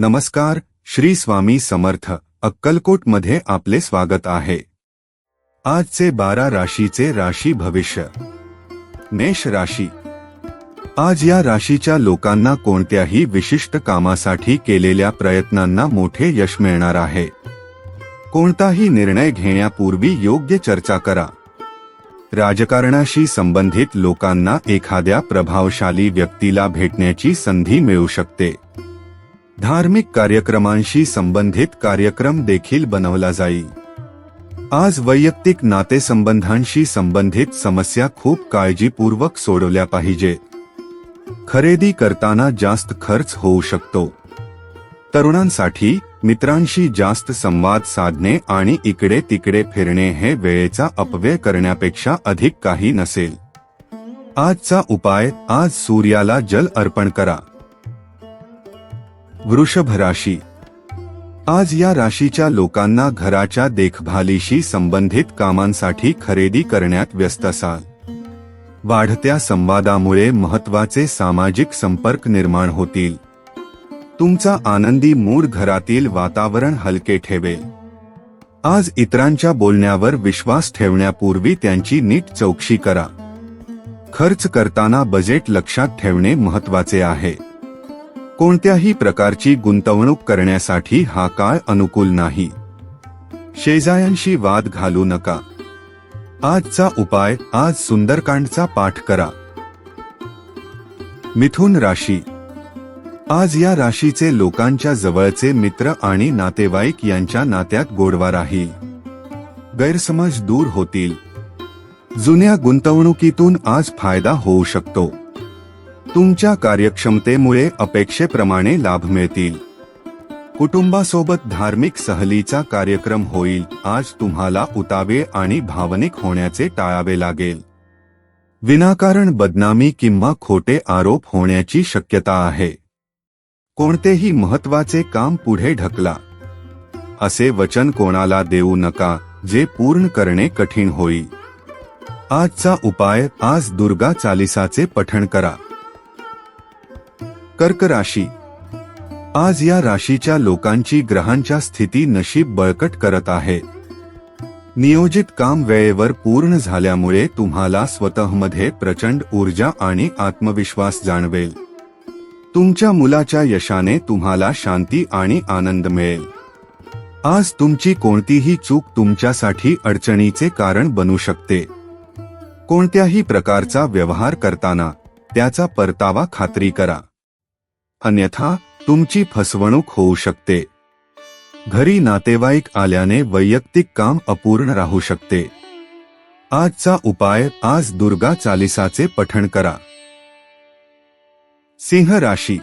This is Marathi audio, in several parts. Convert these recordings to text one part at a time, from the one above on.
नमस्कार श्री स्वामी समर्थ अक्कलकोटमध्ये आपले स्वागत आहे. आजचे बारा राशीचे राशी भविष्य. मेष राशी. आज या राशीच्या लोकांना कोणत्याही विशिष्ट कामासाठी केलेल्या प्रयत्नांना मोठे यश मिळणार आहे. कोणताही निर्णय घेण्यापूर्वी योग्य चर्चा करा. राजकारणाशी संबंधित लोकांना एखाद्या प्रभावशाली व्यक्तीला भेटण्याची संधी मिळू शकते. धार्मिक कार्यक्रमांशी संबंधित कार्यक्रम देखील बनवला जाईल आज वैयक्तिक नातेसंबंधांशी संबंधित समस्या खूप काळजीपूर्वक सोडवल्या पाहिजे. खरेदी करताना जास्त खर्च होऊ शकतो. तरुणांसाठी मित्रांशी जास्त संवाद साधणे आणि इकडे तिकडे फिरणे हे वेळेचा अपव्यय करण्यापेक्षा अधिक काही नसेल. आजचा उपाय आज सूर्याला जल अर्पण करा. वृषभ राशी आज या राशीच्या लोकांना घराच्या देखभालीशी संबंधित कामांसाठी खरेदी करण्यात व्यस्त असाल. वाढत्या संवादामुळे महत्त्वाचे सामाजिक संपर्क निर्माण होतील. तुमचा आनंदी मूड घरातील वातावरण हलके ठेवेल. आज इतरांच्या बोलण्यावर विश्वास ठेवण्यापूर्वी त्यांची नीट चौकशी करा. खर्च करताना बजेट लक्षात ठेवणे महत्त्वाचे आहे. कोणत्याही प्रकारची गुंतवणूक करण्यासाठी हा काळ अनुकूल नाही. शेजायांशी वाद घालू नका. आजचा उपाय आज सुंदरकांडचा पाठ करा. मिथुन राशी. आज या राशीचे लोकांच्या जवळचे मित्र आणि नातेवाईक यांच्या नात्यात गोडवा राहील गैरसमज दूर होतील. जुन्या गुंतवणुकीतून आज फायदा होऊ शकतो. तुमच्या कार्यक्षमतेमुळे अपेक्षेप्रमाणे लाभ मिळतील. कुटुंबासोबत धार्मिक सहलीचा कार्यक्रम होईल. आज तुम्हाला उतावे आणि भावनिक होण्याचे टाळावे लागेल. विनाकारण बदनामी किंवा खोटे आरोप होण्याची शक्यता आहे. कोणतेही महत्त्वाचे काम पुढे ढकला. असे वचन कोणाला देऊ नका जे पूर्ण करणे कठीण होईल. आजचा उपाय आज दुर्गा चालिसाचे पठण करा. कर्क राशी. आज या राशीच्या लोकांची ग्रहांच्या स्थिती नशीब बळकट करत आहे. नियोजित काम वेळेवर पूर्ण झाल्यामुळे तुम्हाला स्वतःमध्ये प्रचंड ऊर्जा आणि आत्मविश्वास जाणवेल. तुमच्या मुलाच्या यशाने तुम्हाला शांती आणि आनंद मिळेल. आज तुमची कोणतीही चूक तुमच्यासाठी अडचणीचे कारण बनू शकते. कोणत्याही प्रकारचा व्यवहार करताना त्याचा परतावा खात्री करा. अन्यथा तुमची फसवणूक होऊ शकते. घरी नातेवाईक आल्याने वैयक्तिक काम अपूर्ण राहू शकते. आजचा उपाय आज दुर्गा चालिसाचे पठण करा. सिंह राशी.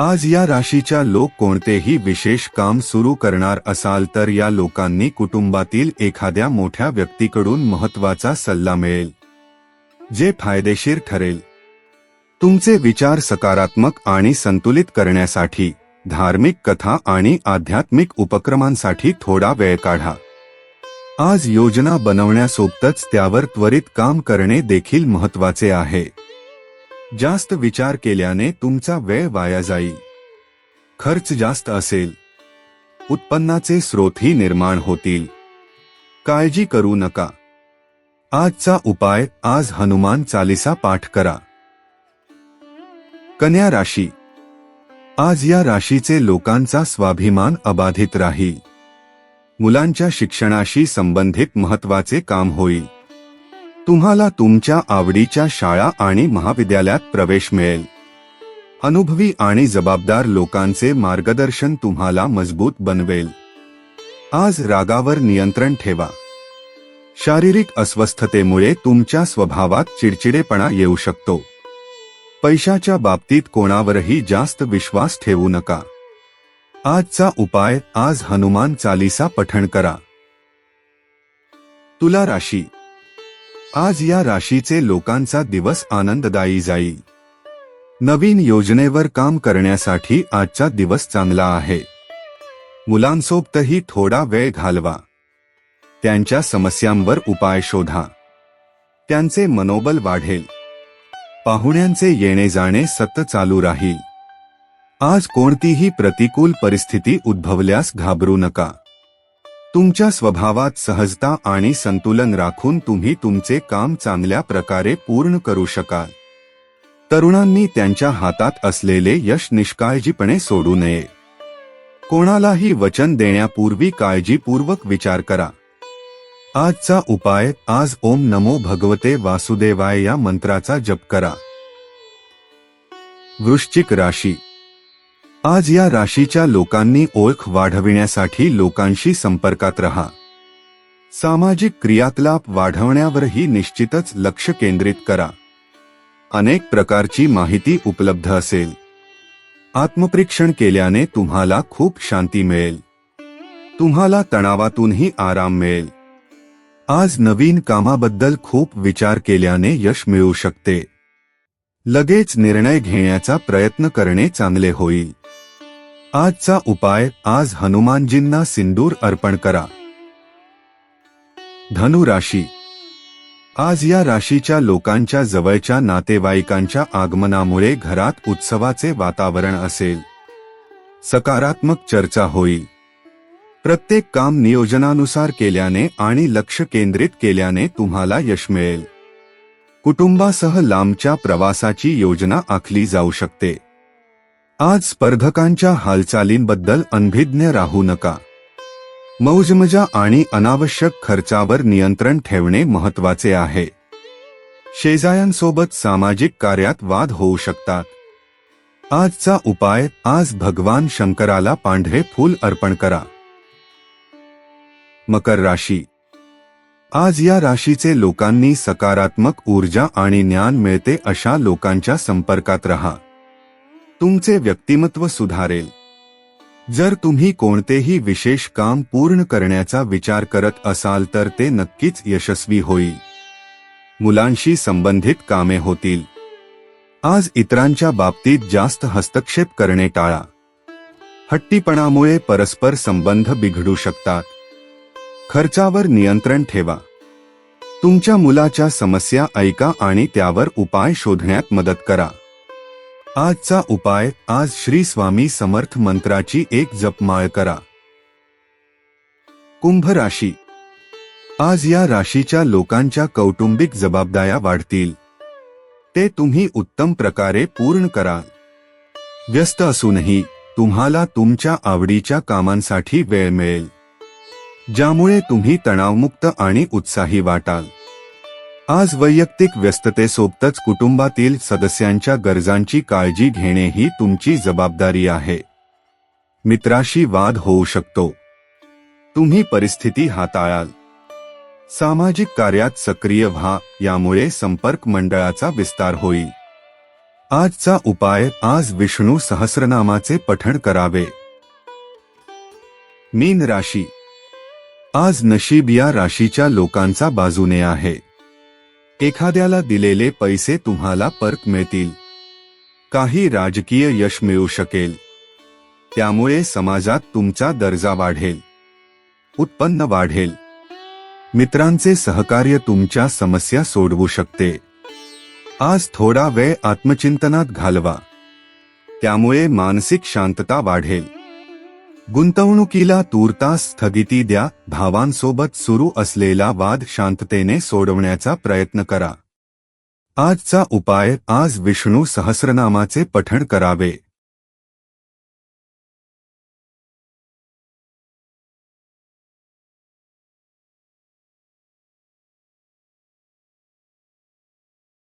आज या राशीच्या लोक कोणतेही विशेष काम सुरू करणार असाल तर या लोकांनी कुटुंबातील एखाद्या मोठ्या व्यक्तीकडून महत्त्वाचा सल्ला मिळेल. जे फायदेशीर ठरेल. तुमचे विचार सकारात्मक आणि संतुलित करण्यासाठी धार्मिक कथा आणि आध्यात्मिक उपक्रमांसाठी थोडा वेळ काढा. आज योजना बनवण्यासोबतच त्यावर त्वरित काम करणे देखील महत्त्वाचे आहे. जास्त विचार केल्याने तुमचा वेळ वाया जाईल. खर्च जास्त असेल. उत्पन्नाचे स्रोतही निर्माण होतील. काळजी करू नका. आजचा उपाय आज हनुमान चालिसा पाठ करा. कन्या राशी. आज या राशीचे लोकांचा स्वाभिमान अबाधित राहील. मुलांच्या शिक्षणाशी संबंधित महत्त्वाचे काम होईल. तुम्हाला तुमच्या आवडीच्या शाळा आणि महाविद्यालयात प्रवेश मिळेल. अनुभवी आणि जबाबदार लोकांचे मार्गदर्शन तुम्हाला मजबूत बनवेल. आज रागावर नियंत्रण ठेवा. शारीरिक अस्वस्थतेमुळे तुमच्या स्वभावात चिडचिडेपणा येऊ शकतो. पैशाच्या बाबतीत कोणावरही जास्त विश्वास ठेवू नका. आजचा उपाय आज हनुमान चालिसा पठण करा. तुला राशी. आज या राशीचे लोकांचा दिवस आनंददायी जाईल. नवीन योजनेवर काम करण्यासाठी आजचा दिवस चांगला आहे. मुलांसोबतही थोडा वेळ घालवा. त्यांच्या समस्यांवर उपाय शोधा. त्यांचे मनोबल वाढेल. पाहुण्यांचे येणे जाणे सतत चालू राहील. आज कोणतीही प्रतिकूल परिस्थिती उद्भवल्यास घाबरू नका. तुमच्या स्वभावात सहजता आणि संतुलन राखून तुम्ही तुमचे काम चांगल्या प्रकारे पूर्ण करू शकाल. तरुणांनी त्यांच्या हातात असलेले यश निष्काळजीपणे सोडू नये. कोणालाही वचन देण्यापूर्वी काळजीपूर्वक विचार करा. आजचा उपाय आज ओम नमो भगवते वासुदेवाय या मंत्राचा जप करा. वृश्चिक राशी. आज या राशीच्या लोकांनी ओळख वाढविण्यासाठी लोकांशी संपर्कात रहा. सामाजिक क्रियाकलाप वाढवण्यावरही निश्चितच लक्ष केंद्रित करा. अनेक प्रकारची माहिती उपलब्ध असेल. आत्मपरीक्षण केल्याने तुम्हाला खूप शांती मिळेल. तुम्हाला तणावातूनही आराम मिळेल. आज नवीन कामाबद्दल खूप विचार केल्याने यश मिळू शकते. लगेच निर्णय घेण्याचा प्रयत्न करणे चांगले होईल. आजचा उपाय आज हनुमानजींना सिंदूर अर्पण करा. धनु राशी. आज या राशीच्या लोकांच्या जवळच्या नातेवाईकांच्या आगमनामुळे घरात उत्सवाचे वातावरण असेल. सकारात्मक चर्चा होईल. प्रत्येक काम नियोजनानुसार केल्याने आणि लक्ष केंद्रित केल्याने तुम्हाला यश मिळेल. कुटुंबासह लांबच्या प्रवासाची योजना आखली जाऊ शकते. आज स्पर्धकांच्या हालचालींबद्दल अनभिज्ञ राहू नका. मौजमजा आणि अनावश्यक खर्चावर नियंत्रण ठेवणे महत्त्वाचे आहे. शेजायांसोबत सामाजिक कार्यात वाद होऊ शकतात. आजचा उपाय आज भगवान शंकराला पांढरे फूल अर्पण करा. मकर राशी. आज या राशीचे लोकांनी सकारात्मक ऊर्जा आणि ज्ञान मिळते अशा लोकांच्या संपर्कात रहा. तुमचे व्यक्तिमत्व सुधारेल. जर तुम्ही कोणतेही विशेष काम पूर्ण करण्याचा विचार करत असाल तर ते नक्कीच यशस्वी होईल. मुलांशी संबंधित कामे होतील. आज इतरांच्या बाबतीत जास्त हस्तक्षेप करणे टाळा. हट्टीपणामुळे परस्पर संबंध बिघडू शकतात. खर्चावर नियंत्रण ठेवा. तुमच्या मुलाच्या समस्या ऐका आणि त्यावर उपाय शोधण्यात मदत करा. आजचा उपाय आज श्री स्वामी समर्थ मंत्राची एक जपमाळ करा. कुंभ राशी. आज या राशीच्या लोकांच्या कौटुंबिक जबाबदाऱ्या वाढतील. ते तुम्ही उत्तम प्रकारे पूर्ण कराल. व्यस्त असूनही तुम्हाला तुमच्या आवडीच्या कामांसाठी वेळ मिळेल. ज्यामुळे तुम्ही तणावमुक्त आणि उत्साही वाटाल. आज वैयक्तिक व्यस्ततेसोबतच कुटुंबातील सदस्यांच्या गरजांची काळजी घेणे ही तुमची जबाबदारी आहे. मित्राशी वाद होऊ शकतो. तुम्ही परिस्थिती हाताळाल. सामाजिक कार्यात सक्रिय व्हा यामुळे संपर्क मंडळाचा विस्तार होईल. आजचा उपाय आज विष्णू सहस्रनामाचे पठण करावे. मीन राशी आज नशीब या राशीच्या लोकांचा बाजूने आहे. एखाद्याला दिलेले पैसे तुम्हाला परत मिळतील. काही राजकीय यश मिळू शकेल. त्यामुळे समाजात तुमचा दर्जा वाढेल. उत्पन्न वाढेल. मित्रांचे सहकार्य तुमच्या समस्या सोडवू शकते. आज थोडा वेळ आत्मचिंतनात घालवा. त्यामुळे मानसिक शांतता वाढेल. गुंतवणुकीला तूर्तास स्थगिती द्या भावांसोबत सुरू असलेला वाद शांततेने सोडवण्याचा प्रयत्न करा. आजचा उपाय आज विष्णू सहस्रनामाचे पठण करावे.